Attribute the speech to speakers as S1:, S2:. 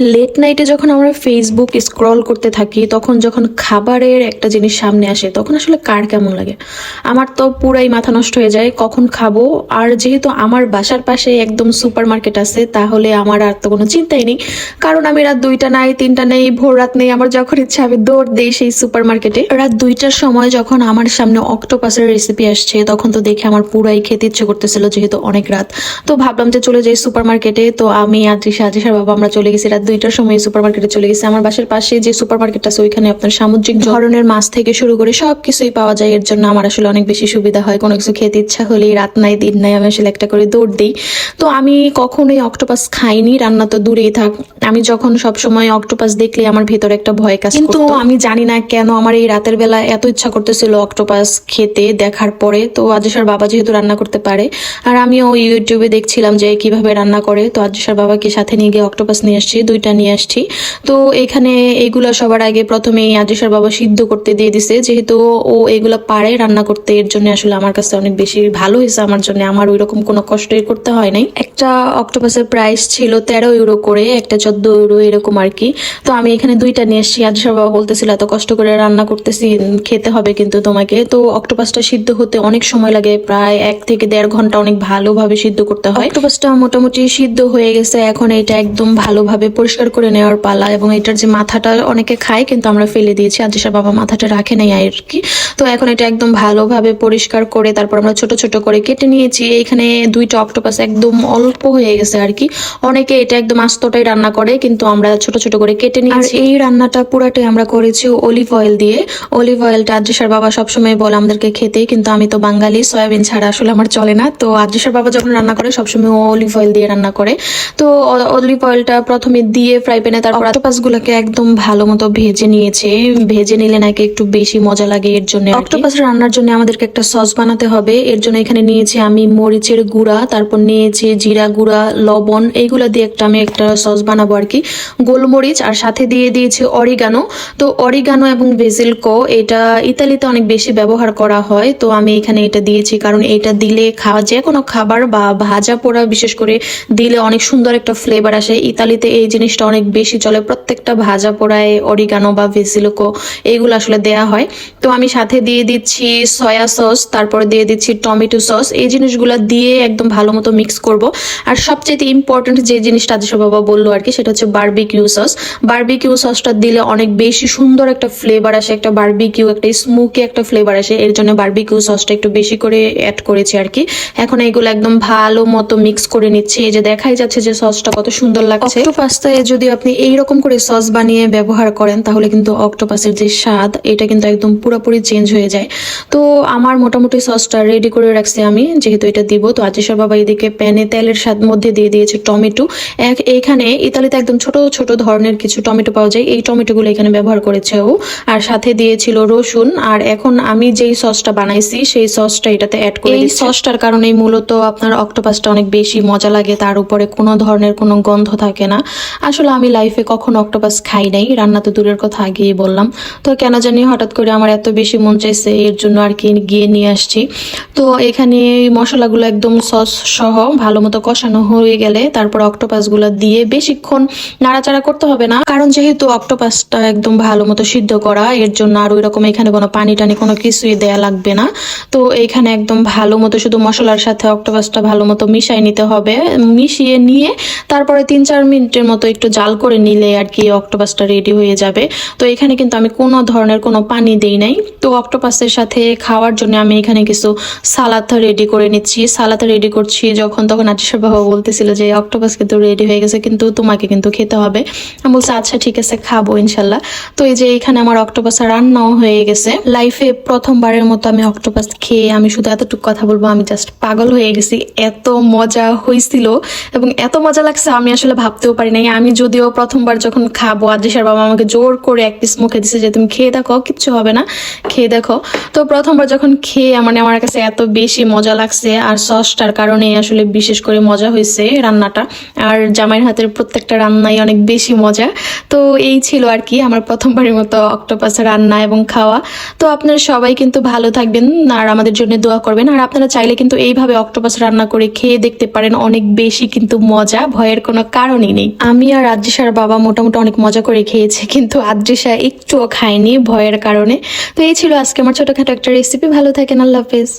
S1: Late নাইটে যখন আমরা ফেসবুক স্ক্রল করতে থাকি, তখন যখন খাবারের একটা জিনিস সামনে আসে, তখন আসলে কার কেমন লাগে? আমার তো পুরাই মাথা নষ্ট হয়ে যায়, কখন খাব? আর যেহেতু আমার বাসার পাশে একদম সুপার মার্কেট আছে, তাহলে আমার আর তো কোনো চিন্তাই নেই। কারণ আমি রাত দুইটা নাই, তিনটা নেই, ভোর রাত নেই, আমার যখন ইচ্ছা আমি দৌড় দিই সেই সুপার মার্কেটে রাত দুইটার সময় যখন আমার সামনে অক্টোপাসের রেসিপি আসছে, তখন তো দেখে আমার পুরাই খেতে ইচ্ছে করতেছিল, যেহেতু অনেক রাত। তো ভাবলাম যে চলে যাই সুপার মার্কেটে তো আমি আদ্রিসা আদ্রিসার বাবা, আমরা চলে গেছি রাত দুইটার সময় সুপার মার্কেটে চলে গেছি। আমার বাসার পাশে যে সুপার মার্কেট আছে ওইখানে আপনার সামুদ্রিক ধরনের মাছ থেকে শুরু করে সব কিছুই পাওয়া যায়। এর জন্য আমার আসলে অনেক বেশি সুবিধা হয়। কোনো কিছু খেতে ইচ্ছা হলেই রাত নাই দিন নাই আমি আসলে একটা করে দৌড় দিই। তো আমি কখনোই অক্টোপাস খাইনি রান্না তো দূরেই থাক। আমি যখন সব সময় অক্টোপাস দেখলে আমার ভেতরে একটা ভয় কাজ কিন্তু আমি জানি না কেন আমার এই রাতের বেলা এত ইচ্ছা করতেছিল অক্টোপাস খেতে দেখার পরে। তো আজেশার বাবা যেহেতু রান্না করতে পারে আর আমিও ইউটিউবে দেখছিলাম যে কীভাবে রান্না করে। তো আজেশার বাবাকে সাথে নিয়ে গিয়ে অক্টোপাস নিয়ে আসছি। দুইটা নিয়ে আসছি। তো এখানে এইগুলো সবার আগে প্রথমেই আজেশার বাবা সিদ্ধ করতে দিয়ে দিছে। যেহেতু ও এগুলো পারে রান্না করতে, এর জন্য আসলে আমার কাছে অনেক বেশি ভালো হয়েছে। আমার জন্য আমার ওই রকম কোনো কষ্টই করতে হয় নাই। একটা অক্টোপাসের প্রাইস ছিল তেরো ইউরো করে, একটা চোদ্দ ইউরো এরকম আর কি। তো আমি এখানে দুইটা নিয়ে এসেছি আজেশার বাবা বলতেছিল, এত কষ্ট করে রান্না করতেছি, খেতে হবে কিন্তু তোমাকে। তো অক্টোপাসটা সিদ্ধ হতে অনেক সময় লাগে। প্রায় এক থেকে দেড় ঘণ্টা অনেক ভালোভাবে সিদ্ধ করতে হয়। অক্টোপাসটা মোটামুটি সিদ্ধ হয়ে গেছে। এখন এটা একদম ভালোভাবে পরিষ্কার করে নেওয়ার পালা এবং এটার যে মাথাটা অনেকে খায় কিন্তু আমরা ফেলে দিয়েছি আজেশার বাবা মাথাটা রাখে নাই আর কি। তো এখন এটা একদম ভালোভাবে পরিষ্কার করে তারপর আমরা ছোট ছোট করে কেটে নিয়েছি। এইখানে দুইটা অক্টোপাস একদম অল্প হয়ে গেছে আর কি। অনেকে এটা একদম আস্তটাই রান্না করে কিন্তু আমরা ছোট ছোট করে কেটে নিয়েছি। এই রান্নাটা পুরাটাই আমরা করেছি অলিভ অয়েল দিয়ে। অলিভ অয়েলটা আদ্রিসার বাবা সবসময় বলে আমাদেরকে খেতে কিন্তু আমি তো বাঙালি সয়াবিন ছাড়া আসলে আমার চলে না। তো আদ্রিসার বাবা যখন রান্না করে সবসময় অলিভ অয়েল দিয়ে রান্না করে। তো অলিভ অয়েলটা প্রথমে দিয়ে ফ্রাই প্যানে তারপর অক্টোপাস গুলোকে একদম ভালো মতো ভেজে নিয়েছে। ভেজে নিলে নাকি একটু বেশি মজা লাগে এর জন্য অক্টোপাস রান্নার জন্য আমাদেরকে একটা সস বানাতে হবে। এর জন্য এখানে নিয়েছি আমি মরিচের গুঁড়া তারপর নিয়েছি জিরা গুঁড়া লবণ এইগুলো দিয়ে একটা আমি একটা সস বানাবো আর কি। গোলমরিচ আর সাথে দিয়ে দিয়েছি অরিগানো তো অরিগানো এবং বেজিলকো এটা ইতালিতে অনেক বেশি ব্যবহার করা হয়। তো আমি এখানে এটা দিয়েছি কারণ এটা দিলে খাওয়া যে কোনো খাবার বা ভাজা পোড়া বিশেষ করে দিলে অনেক সুন্দর একটা ফ্লেভার আসে। ইতালিতে এই জিনিসটা অনেক বেশি চলে। প্রত্যেকটা ভাজা পোড়ায় অরিগানো বা ভেসিলোকো এইগুলো আসলে দেয়া হয়। তো আমি সাথে দিয়ে দিচ্ছি সয়া সস তারপরে দিয়ে দিচ্ছি টমেটো সস এই জিনিসগুলো দিয়ে একদম ভালো মতো মিক্স করব। আর সবচেয়ে ইম্পর্টেন্ট যে জিনিসটা আদিস বাবা বলল আর কি, সেটা হচ্ছে বারবিকিউ সস বারবিকিউ সসটা দিলে অনেক বেশি সুন্দর একটা ফ্লেভার আসে, একটা বারবিকিউ একটা স্মোকি একটা ফ্লেভার আসে। এর জন্য বারবিকিউ সসটা একটু বেশি করে অ্যাড করেছি আর কি। এখন এগুলো একদম ভালো মতো মিক্স করে নিচ্ছি। এই যে দেখাই যাচ্ছে যে সসটা কত সুন্দর লাগছে। অক্টোপাস্তায় যদি আপনি এই রকম করে সস বানিয়ে ব্যবহার করেন তাহলে কিন্তু অক্টোপাসের যে স্বাদ এটা কিন্তু একদম পুরোপুরি চেঞ্জ হয়ে যায়। তো আমার মোটামুটি সসটা রেডি করে রাখছি আমি যেহেতু এটা দিব। তো আজিসার বাবা এদিকে প্যানে তেলের স্বাদ মধ্যে দিয়ে দিয়েছে টমেটো। এক এখানে ইতালিতে একদম ছোট ছোট ধরনের কিছু টমেটো পাওয়া যায়। এই টমেটোগুলো এখানে ব্যবহার করেছে ও। আর সাথে দিয়েছিল রসুন। আর এখন আমি যেই সসটা বানাইছি সেই সসটা এটাতে অ্যাড করে এই সসটার কারণেই মূলত আপনার অক্টোপাসটা অনেক বেশি মজা লাগে। তার উপরে কোনো ধরনের কোনো গন্ধ থাকে না। আসলে আমি লাইফে কখনো অক্টোপাস খাই নাই। রান্না তো দূরের কথা, আগেই বললাম। তো কেন জানি হঠাৎ করে আমার এত বেশি মন চাইছে, এর জন্য আর কি গিয়ে নিয়ে আসছি। তো এখানে মশলাগুলো একদম সস সহ ভালো মতো কষানো হয়ে গেলে তারপর অক্টোপাসগুলো দিয়ে বেশিক্ষণ নাড়াচাড়া করতে হবে না। কারণ যেহেতু অক্টোপাসটা একদম ভালো মতো সিদ্ধ করা, এর জন্য আর ওই রকম এখানে কোনো পানি টানি কোনো কিছুই দেয়া লাগবে না। তো এখানে একদম ভালো মতো শুধু মশলার সাথে অক্টোপাসটা ভালো মতো মিশাই নিতে হবে। মিশিয়ে নিয়ে তারপরে তিন চার মিনিটের মতো একটু জাল করে নিলে আর কি অক্টোপাসটা রেডি হয়ে যাবে। তো এখানে কিন্তু আমি কোনো ধরনের কোনো পানি দেই নাই। তো অক্টোপাসের সাথে খাওয়ার জন্য আমি এখানে কিছু সালাদ রেডি করে নিচ্ছি। সালাদ রেডি করছি যখন, তখন আটিসার বাবা বলতেছিল যে, অক্টোপাস কিন্তু রেডি হয়ে গেছে, কিন্তু তোমাকে কিন্তু খেতে হবে। আমি বলছি আচ্ছা ঠিক আছে, খাব ইনশাল্লাহ। তো এই যে এখানে আমার অক্টোপাস রান্নাও হয়ে গেছে। লাইফে প্রথমবারের মতো আমি অক্টোপাস খেয়ে আমি শুধু এতটুকু কথা বলব, আমি জাস্ট পাগল হয়ে গেছি। এত মজা হয়েছিল এবং এত মজা লাগছে আমি আসলে ভাবতেও পারি নাই। আমি যদিও প্রথমবার যখন খাব আদিসার বাবা আমাকে জোর করে এক পিস মুখে দিছে যে, তুমি খেয়ে দেখো, কিচ্ছু হবে না, খেয়ে দেখো। তো প্রথমবার যখন খেয়ে মানে আমার কাছে এত বেশি মজা লাগছে, আর সসটার কারণে আসলে বিশেষ করে মজা হয়েছে রান্নাটা। আর জামাইয়ের হাতের প্রত্যেকটা রান্নাই অনেক বেশি মজা। তো এই ছিল আর কি আমার প্রথমবারের মতো অক্টোপাস রান্না এবং খাওয়া। তো আপনারা সবাই কিন্তু ভালো থাকবেন, আর আমাদের জন্য দোয়া করবেন। আর আপনারা চাইলে কিন্তু এইভাবে অক্টোপাস রান্না করে খেয়ে দেখতে পারেন, অনেক বেশি কিন্তু মজা, ভয়ের কোনো কারণই নেই। আমি আর আদ্রিসার বাবা মোটামুটি অনেক মজা করে খেয়েছে, কিন্তু আদ্রিসা একটুও খায়নি ভয়ের কারণে। তো এই ছিল আজকে আমার ছোটখাটো একটা রেসিপি ভালো থাকেন, আল্লাহ হাফেজ।